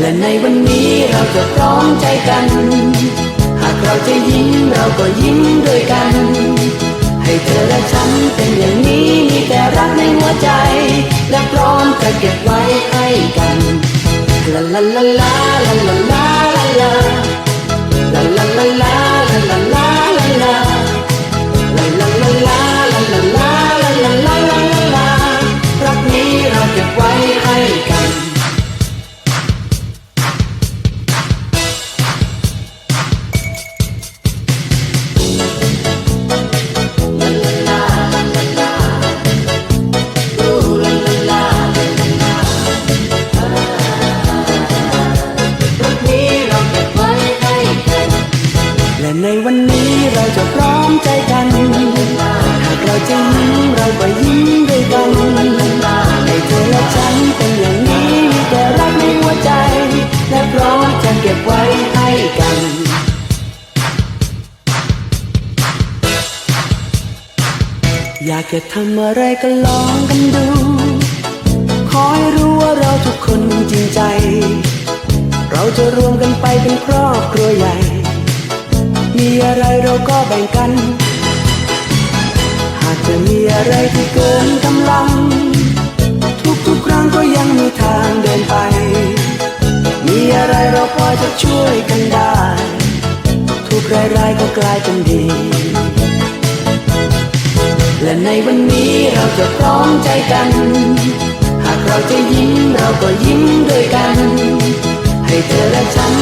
และในวันนี้เราจะพร้อมใจกัน หากเราจะยิ้มเราก็ยิ้มด้วยกัน ให้เธอและฉันเป็นอย่างนี้มีแต่รักในหัวใจ และพร้อมจะเก็บไว้ให้กันลาลาลาลาลาลาลาลาลา La la la la la la la la la La la la la la la la la la la la la la รักนี้เราเก็บไว้ให้กัน วันนี้เราจะพร้อมใจกันหากเราจะยิ้มเราก็ยิ้มด้วยกันให้เธอและฉันเป็นอย่างนี้มีแต่รักในหัวใจ และพร้อมจะเก็บไว้ให้กันอยากจะทำอะไรก็ลองกันดู ขอให้รู้ว่าเราทุกคนจริงใจ เราจะรวมกันไปเป็นครอบครัวใหญ่ มีอะไรเราก็แบ่งกัน หากจะมีอะไรที่เกินกำลัง ทุกๆครั้งก็ยังมีทางเดินไป มีอะไรเราพอจะช่วยกันได้ ทุกรายๆก็กลายเป็นดี และในวันนี้เราจะพร้อมใจกัน หากเราจะยิ้มเราก็ยิ้มด้วยกัน ให้เธอและฉัน